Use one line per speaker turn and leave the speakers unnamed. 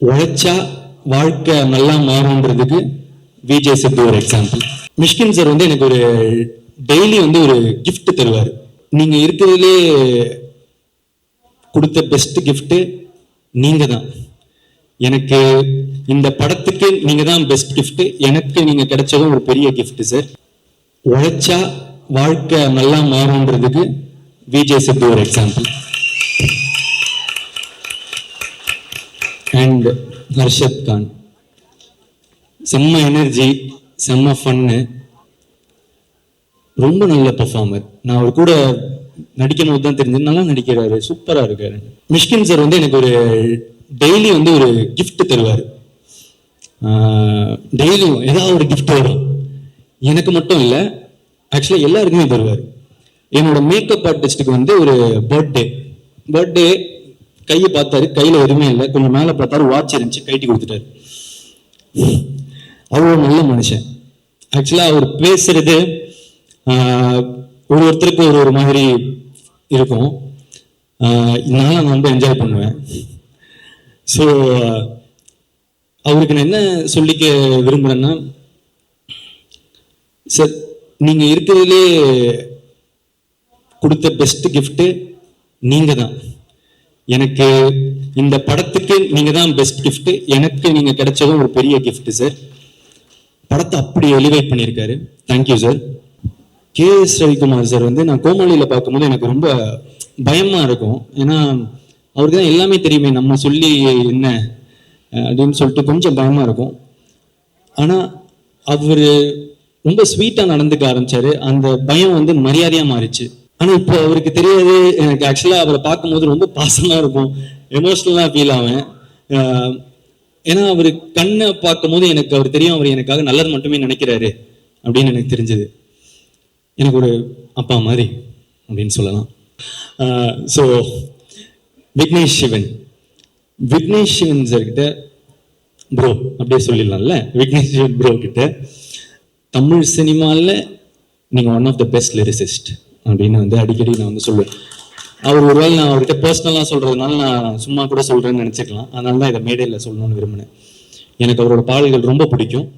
உழைச்சா வாழ்க்கை நல்லா மாறும்ன்றதுக்கு விஜய் சித்து ஒரு எக்ஸாம்பிள் மிஷ்கின் சார் வந்து எனக்கு ஒரு டெய்லி வந்து ஒரு கிஃப்ட் தருவார். நீங்க இருக்கிறதுலே கொடுத்த பெஸ்ட் கிஃப்ட் நீங்க தான். எனக்கு இந்த படத்துக்கு நீங்க தான் பெஸ்ட் கிஃப்ட் எனக்கு நீங்க கிடைச்சதும் ஒரு பெரிய கிஃப்ட் சார் உழைச்சா வாழ்க்கை நல்லா மாறும்ன்றதுக்கு விஜய் சித்து ஒரு எக்ஸாம்பிள் அண்ட் ஹர்ஷத் கான். செம்ம எனர்ஜி செம்ம ஃபன்னு ரொம்ப நல்ல பெர்ஃபார்மர் நான் அவர் கூட நடிக்கும் போது தான் தெரிஞ்சது. நல்லா நடிக்கிறாரு. சூப்பராக இருக்காரு. மிஷ்கின் சார் வந்து எனக்கு ஒரு டெய்லி வந்து ஒரு கிஃப்ட் தருவார். டெய்லியும் ஏதாவது ஒரு கிஃப்ட் வரும். எனக்கு மட்டும் இல்லை ஆக்சுவலாக எல்லாருக்குமே தருவார். என்னோட மேக்கப் ஆர்டிஸ்ட்டுக்கு வந்து ஒரு பர்த்டே பர்த்டே கையை பார்த்தாரு. கையில் எதுவுமே இல்லை. கொஞ்சம் மேலே பார்த்தாரு. வாட்ச் இருந்துச்சு. கைட்டி கொடுத்துட்டாரு. அவ்வளோ நல்ல மனுஷன். ஆக்சுவலாக அவர் பேசுறது ஒரு ஒருத்தருக்கு ஒரு ஒரு மாதிரி இருக்கும். இதனால நான் ரொம்ப என்ஜாய் பண்ணுவேன். ஸோ அவருக்கு நான் என்ன சொல்லிக்க விரும்புகிறேன்னா சார் நீங்கள் இருக்கிறதுலே கொடுத்த பெஸ்ட் கிஃப்ட்டு நீங்க தான் எனக்கு இந்த படத்துக்கு நீங்க தான் பெஸ்ட் கிஃப்ட் எனக்கு நீங்க கிடைச்சதும் ஒரு பெரிய கிஃப்ட் சார் படத்தை அப்படி எலிவேட் பண்ணியிருக்காரு. Thank you sir K S Ravikumar sir வந்து நான் கோமாளியில பார்க்கும்போது எனக்கு ரொம்ப பயமா இருக்கும். ஏன்னா அவருக்கு தான் எல்லாமே தெரியுமே நம்ம சொல்லி என்ன அப்படின்னு சொல்லிட்டு கொஞ்சம் பயமா இருக்கும். ஆனா அவரு ரொம்ப ஸ்வீட்டா நடந்துக்க ஆரம்பிச்சாரு. அந்த பயம் வந்து மரியாதையா மாறிச்சு. ஆனா இப்போ அவருக்கு தெரியாது. எனக்கு ஆக்சுவலா அவரை பார்க்கும்போது ரொம்ப பாசமா இருக்கும். எமோஷனலா ஃபீல் ஆவேன். ஏன்னா அவர் கண்ணை பார்க்கும்போது எனக்கு அவர் தெரியும் அவர் எனக்காக நல்லது மட்டுமே நினைக்கிறாரு அப்படின்னு எனக்கு தெரிஞ்சது. எனக்கு ஒரு அப்பா மாதிரி அப்படின்னு சொல்லலாம். ஸோ விக்னேஷ் சிவன். விக்னேஷ் சிவன் சார் கிட்ட ப்ரோ அப்படியே சொல்லிடலாம்ல. விக்னேஷ் சிவன் ப்ரோ கிட்ட தமிழ் சினிமாவில் நீங்கள் one of the best lyricist அப்படின்னு வந்து அடிக்கடி நான் வந்து சொல்லுவேன். அவர் ஒருவேளை நான் அவர்கிட்ட பர்சனலாக சொல்கிறதுனால நான் சும்மா கூட சொல்கிறேன்னு நினச்சிக்கலாம். அதனால தான் இதை மேடையில் சொல்லணும்னு விரும்பினேன். எனக்கு அவரோட பாடல்கள் ரொம்ப பிடிக்கும்.